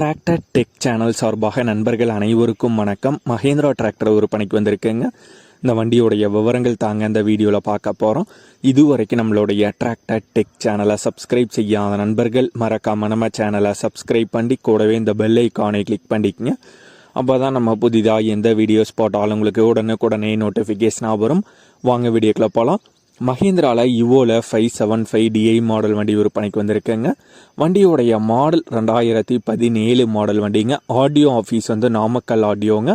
Tractor tech channel சார்பாக நண்பர்கள் அனைவருக்கும் வணக்கம். மகேந்திரா டிராக்டர் ஒரு பணிக்கு வந்திருக்குங்க. இந்த வண்டியோடைய விவரங்கள் தாங்க இந்த வீடியோவில் பார்க்க போகிறோம் இதுவரைக்கும் நம்மளுடைய டிராக்டர் டெக் சேனலை சப்ஸ்கிரைப் செய்யாத நண்பர்கள் மறக்காம நம்ம சேனலை சப்ஸ்கிரைப் பண்ணி கூடவே இந்த பெல் ஐக்கானை கிளிக் பண்ணிக்கங்க. அப்போ தான் நம்ம புதிதாக எந்த வீடியோஸ் போட்டாலும் உங்களுக்கு உடனுக்குடனே நோட்டிஃபிகேஷனாக வரும். வாங்க வீடியோக்குள்ள போகலாம் மஹேந்திராவில் இவோவில் five seven five DI model வண்டி விற்பனைக்கு வந்திருக்குங்க. வண்டியோடைய மாடல் ரெண்டாயிரத்தி பதினேழு மாடல் வண்டிங்க. ஆடியோ ஆஃபீஸ் வந்து நாமக்கல் ஆடியோங்க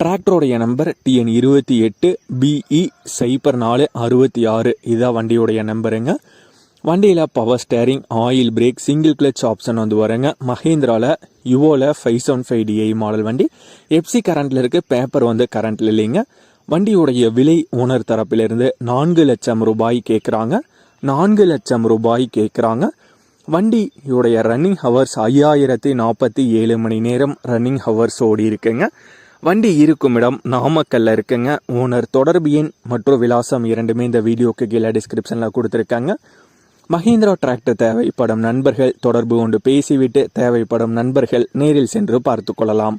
டிராக்டருடைய நம்பர் டிஎன் இருபத்தி எட்டு பிஇ சைபர் நாலு அறுபத்தி ஆறு. இதான் வண்டியோடைய நம்பருங்க வண்டியில் power steering oil brake single clutch option வந்து வருங்க. மஹேந்திராவில் யுவோவில் five seven five DI model வண்டி. எஃப்சி கரண்ட்டில் இருக்குது பேப்பர் வந்து கரண்ட்டில் இல்லைங்க. வண்டியுடைய விலை ஓனர் தரப்பிலிருந்து நான்கு லட்சம் ரூபாய் கேட்குறாங்க நான்கு லட்சம் ரூபாய் கேட்குறாங்க வண்டியுடைய ரன்னிங் ஹவர்ஸ் ஐயாயிரத்தி நாற்பத்தி ஏழு மணி நேரம் ரன்னிங் ஹவர்ஸ் ஓடி இருக்குங்க. வண்டி இருக்கும் இடம் நாமக்கல்ல இருக்குங்க. ஓனர் தொடர்பு எண் மற்றும் விலாசம் இரண்டுமே இந்த வீடியோக்கு கீழே டிஸ்கிரிப்ஷனில் கொடுத்துருக்காங்க. மஹேந்திரா டிராக்டர் தேவைப்படும் நண்பர்கள் தொடர்பு கொண்டு பேசிவிட்டு தேவைப்படும் நண்பர்கள் நேரில் சென்று பார்த்து கொள்ளலாம்.